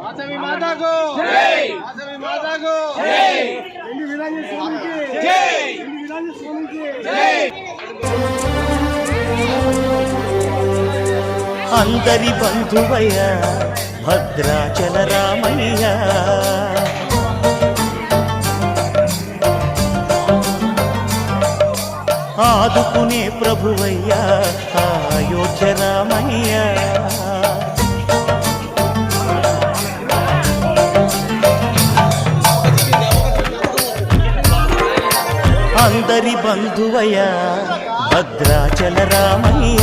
వాసవి మాతాకు! వాసవి మాతాకు! ఎన్ని విరాజ స్వామికి! ఎన్ని విరాజ స్వామికి! అందరి బంధువయ్య భద్రాచల రామయ్య ఆదుకునే ప్రభువయ్యా అయోధ్య రామయ్య అందరి బంధువయ్య భద్రాచల రామయ్య.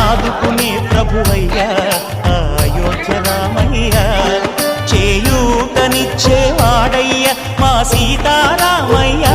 ఆదుకునే ప్రభువయ్య అయోధ్య రామయ్య చేయూతనిచ్చేవాడయ్య మా సీతారామయ్యా.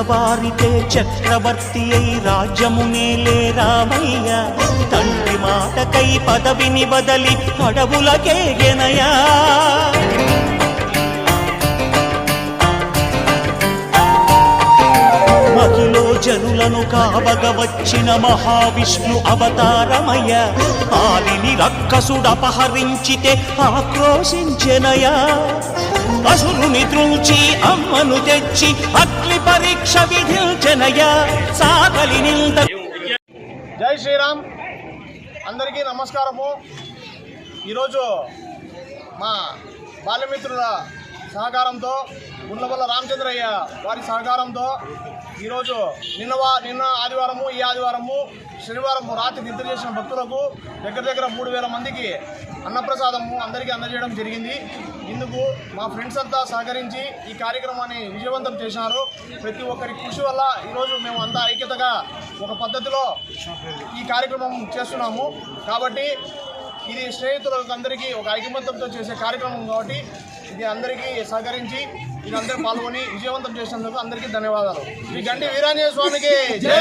తెల్లవారితే చక్రవర్తి అయి రాజ్యమునేలే రామయ్య. తండ్రి మాటకై పదవిని బదలి అడవులకేగెనయా జనులను కావగవచ్చిన మహావిష్ణు అవతారమయ్య. ఆలిని రక్కసుడపహరించితే ఆక్రోశించెనయా అసురుని త్రుంచి అమ్మను తెచ్చి అగ్ని పరీక్ష విధించనయా సాగలి నింద జై శ్రీరామ్. అందరికీ నమస్కారము. ఈరోజు మా బాల్యమిత్రుల సహకారంతో గుండ్లవల్ల రామచంద్రయ్య వారి సహకారంతో ఈరోజు నిన్న నిన్న ఆదివారము ఈ ఆదివారము శనివారము రాత్రి నిద్ర చేసిన భక్తులకు దగ్గర దగ్గర మూడు వేల మందికి అన్నప్రసాదము అందరికీ అందజేయడం జరిగింది. ఇందుకు మా ఫ్రెండ్స్ అంతా సహకరించి ఈ కార్యక్రమాన్ని విజయవంతం చేశారు. ప్రతి ఒక్కరి కృషి వల్ల ఈరోజు మేము అంతా ఐక్యతగా ఒక పద్ధతిలో ఈ కార్యక్రమం చేస్తున్నాము. కాబట్టి ఇది స్నేహితులకు అందరికీ ఒక ఐకమత్యంతో చేసే కార్యక్రమం కాబట్టి ఇది అందరికీ సహకరించి ఇది అందరూ పాల్గొని విజయవంతం చేసినందుకు అందరికీ ధన్యవాదాలు. శ్రీ గండి వీరాంజనేయ స్వామికి జై!